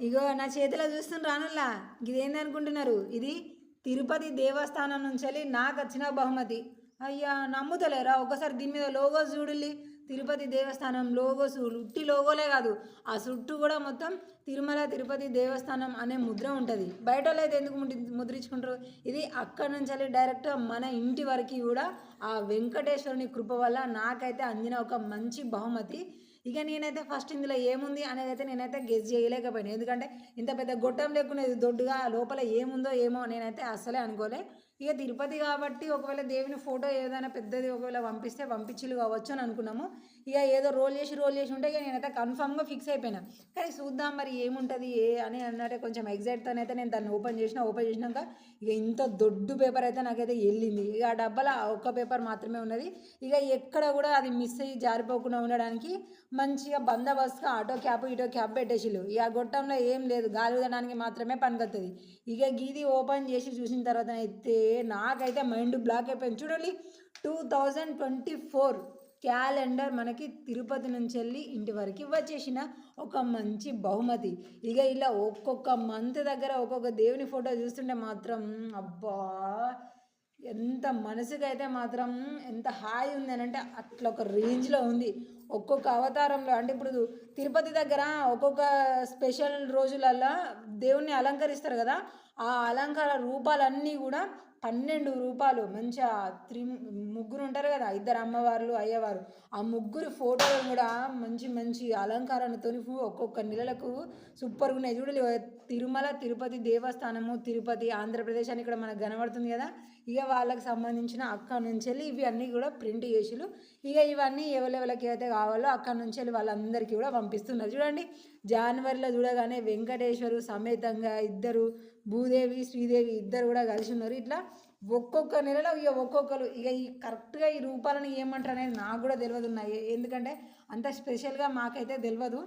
ఇగో నా చేతిలో చూస్తున్న రానుల్లా ఇదేంది అనుకుంటున్నారు? ఇది తిరుపతి దేవస్థానం నుంచి వెళ్ళి నాకు వచ్చిన బహుమతి. అయ్యా నమ్ముతలేరా? ఒకసారి దీని మీద లోగో చూడుల్లి. తిరుపతి దేవస్థానం లోగో ఉట్టి లోగోలే కాదు. ఆ చుట్టూ కూడా మొత్తం తిరుమల తిరుపతి దేవస్థానం అనే ముద్ర ఉంటుంది. బయట అయితే ఎందుకు ముద్రించుకుంటారు? ఇది అక్కడి నుంచి వెళ్ళి డైరెక్ట్ మన ఇంటి వరకు కూడా ఆ వెంకటేశ్వరుని కృప వల్ల నాకైతే అందిన ఒక మంచి బహుమతి. ఇక నేనైతే ఫస్ట్ ఇందులో ఏముంది అనేది అయితే నేనైతే గెస్ చేయలేకపోయాను. ఎందుకంటే ఇంత పెద్ద గొట్టం లేకునేది దొడ్డుగా లోపల ఏముందో ఏమో నేనైతే అస్సలే అనుకోలే. ఇక తిరుపతి కాబట్టి ఒకవేళ దేవుని ఫోటో ఏదైనా పెద్దది ఒకవేళ పంపిస్తే పంపించిలు కావచ్చు అని అనుకున్నాము. ఇక ఏదో రోల్ చేసి రోల్ చేసి ఉంటే ఇక నేనైతే కన్ఫామ్గా ఫిక్స్ అయిపోయినా. కానీ చూద్దాం మరి ఏముంటుంది ఏ అని అన్నట్టే కొంచెం ఎగ్జైట్తో అయితే నేను దాన్ని ఓపెన్ చేసిన ఓపెన్ చేసినాక ఇక ఇంత దొడ్డు పేపర్ అయితే నాకైతే వెళ్ళింది. ఇక ఆ డబ్బాలో ఒక్క పేపర్ మాత్రమే ఉన్నది. ఇక ఎక్కడ కూడా అది మిస్ అయ్యి జారిపోకుండా ఉండడానికి మంచిగా బందోబస్తుగా ఆటో క్యాప్ ఇటో క్యాప్ పెట్టేసిళ్ళు. ఇక గొట్టంలో ఏం లేదు. గాలి ఉదడానికి మాత్రమే పనికొస్తుంది ఇక గీది ఓపెన్ చేసి చూసిన తర్వాత అయితే నాకైతే మైండ్ బ్లాక్ అయిపోయింది. చూడండి two thousand twenty four calendar మనకి తిరుపతి నుంచి వెళ్ళి ఇంటి వరకు వచ్చేసిన ఒక మంచి బహుమతి. ఇక ఇలా ఒక్కొక్క మంత్ దగ్గర ఒక్కొక్క దేవుని ఫోటో చూస్తుంటే మాత్రం అబ్బా! ఎంత మనసుకైతే మాత్రం ఎంత హాయి ఉంది అని అంటే అట్లా ఒక రేంజ్లో ఉంది. ఒక్కొక్క అవతారంలో అంటే ఇప్పుడు తిరుపతి దగ్గర ఒక్కొక్క స్పెషల్ రోజులల్లో దేవుణ్ణి అలంకరిస్తారు కదా ఆ అలంకార రూపాలన్నీ కూడా పన్నెండు రూపాలు. మంచిగా త్రి ముగ్గురు ఉంటారు కదా ఇద్దరు అమ్మవార్లు అయ్యవారు. ఆ ముగ్గురు ఫోటోలు కూడా మంచి మంచి అలంకారంతో ఒక్కొక్క నెలలకు సూపర్గా ఉన్నాయి. చూడలేదు తిరుమల తిరుపతి దేవస్థానము తిరుపతి ఆంధ్రప్రదేశ్ అని ఇక్కడ మనకు కనబడుతుంది కదా. ఇక వాళ్ళకి సంబంధించిన అక్కడ నుంచి వెళ్ళి ఇవి అన్నీ కూడా ప్రింట్ చేసిలు ఇక ఇవన్నీ ఎవరెవరికి అయితే కావాలో అక్కడ నుంచి వెళ్ళి వాళ్ళందరికీ కూడా పంపిస్తున్నారు. చూడండి జనవరిలో చూడగానే వెంకటేశ్వరు సమేతంగా ఇద్దరు భూదేవి శ్రీదేవి ఇద్దరు కూడా కలిసి ఉన్నారు. ఇట్లా ఒక్కొక్క నెలలో ఇక ఒక్కొక్కరు ఇక ఈ కరెక్ట్గా ఈ రూపాలను ఏమంటారు అనేది నాకు కూడా తెలియదు ఉన్నాయి ఎందుకంటే అంత స్పెషల్గా మాకైతే తెలియదు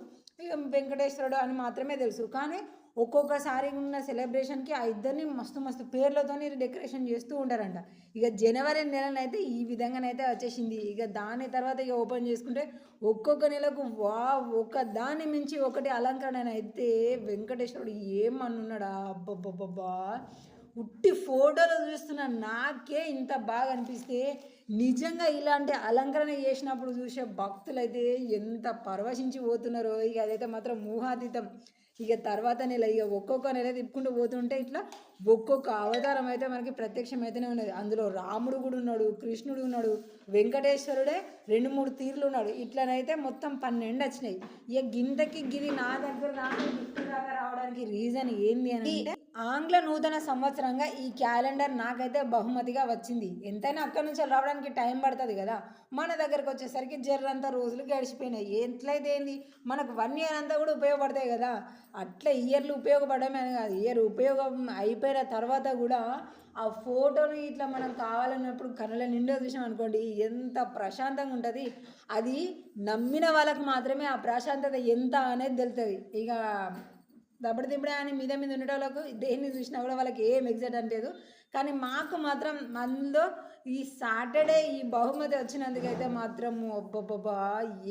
ఇక వెంకటేశ్వరుడు అని మాత్రమే తెలుసు. కానీ ఒక్కొక్కసారి ఉన్న సెలబ్రేషన్కి ఆ ఇద్దరిని మస్తు మస్తు పేర్లతోని డెకరేషన్ చేస్తూ ఉంటారంట. ఇక జనవరి నెలనైతే ఈ విధంగానైతే వచ్చేసింది. ఇక దాని తర్వాత ఇక ఓపెన్ చేసుకుంటే ఒక్కొక్క నెలకు వా ఒక దాన్ని మించి ఒకటి అలంకరణ అయితే వెంకటేశ్వరుడు ఏమన్నున్నాడా అబ్బబ్బబ్బబ్బా! ఉట్టి ఫోటోలు చూస్తున్న నాకే ఇంత బాగా అనిపిస్తే నిజంగా ఇలాంటి అలంకరణ చేసినప్పుడు చూసే భక్తులైతే ఎంత పరవశించి పోతున్నారో. ఇక అదైతే మాత్రం మూహాతీతం ఇక తర్వాత నెల ఇక ఒక్కొక్క నెల తిప్పుకుంటూ పోతుంటే ఇట్లా ఒక్కొక్క అవతారం అయితే మనకి ప్రత్యక్షమైతేనే ఉన్నది. అందులో రాముడు కూడా ఉన్నాడు కృష్ణుడు ఉన్నాడు వెంకటేశ్వరుడే రెండు మూడు తీర్లు ఉన్నాడు. ఇట్లనైతే మొత్తం పన్నెండు వచ్చినాయి. ఇక గింతకి గిరి నా దగ్గర నాకు రావడానికి రీజన్ ఏంది అని అంటే ఆంగ్ల నూతన సంవత్సరంగా ఈ క్యాలెండర్ నాకైతే బహుమతిగా వచ్చింది. ఎంతైనా అక్కడి నుంచి రావడానికి టైం పడుతుంది కదా. మన దగ్గరకు వచ్చేసరికి జర్రంతా రోజులు గడిచిపోయినాయి. ఎట్లయితే ఏంది? మనకు వన్ ఇయర్ అంతా కూడా ఉపయోగపడతాయి కదా. అట్లా ఇయర్లు ఉపయోగపడమే అని కాదు. ఇయర్ ఉపయోగం అయిపోయిన తర్వాత కూడా ఆ ఫోటోని ఇట్లా మనం కావాలన్నప్పుడు కనుల నిండా చూసాం అనుకోండి ఎంత ప్రశాంతంగా ఉంటుంది. అది నమ్మిన వాళ్ళకి మాత్రమే ఆ ప్రశాంతత ఎంత అనేది తెలుస్తుంది. ఇక దబ్బడి దిబ్బడే అని మీద మీద ఉండేటోళ్ళకు దేన్ని చూసినా కూడా వాళ్ళకి ఏం ఎగ్జైట్ అనిపించదు కానీ మాకు మాత్రం అందులో ఈ సాటర్డే ఈ బహుమతి వచ్చినందుకైతే మాత్రం అబ్బబ్బబ్బా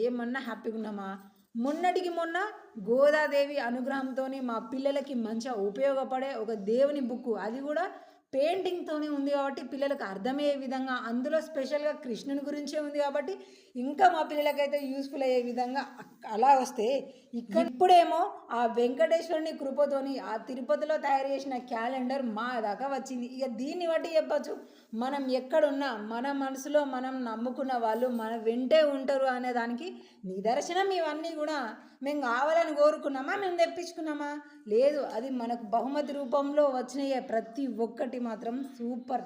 ఏమన్నా హ్యాపీగా ఉన్నామా మొన్నటికి మొన్న గోదాదేవి అనుగ్రహంతో మా పిల్లలకి మంచిగా ఉపయోగపడే ఒక దేవుని బుక్ అది కూడా పెయింటింగ్తోనే ఉంది కాబట్టి పిల్లలకు అర్థమయ్యే విధంగా అందులో స్పెషల్గా కృష్ణుని గురించే ఉంది కాబట్టి ఇంకా మా పిల్లలకైతే యూస్ఫుల్ అయ్యే విధంగా అలా వస్తే ఇక్కడ ఇప్పుడేమో ఆ వెంకటేశ్వరుని కృపతోని ఆ తిరుపతిలో తయారు చేసిన క్యాలెండర్ మా దాకా వచ్చింది. ఇక దీన్ని బట్టి చెప్పచ్చు మనం ఎక్కడున్నా మన మనసులో మనం నమ్ముకున్న వాళ్ళు మన వెంటే ఉంటారు అనే దానికి నిదర్శనం ఇవన్నీ కూడా మేము కావాలని కోరుకున్నామా? మేము తెప్పించుకున్నామా? లేదు అది మనకు బహుమతి రూపంలో వచ్చినాయే ప్రతి ఒక్కటి మాత్రం సూపర్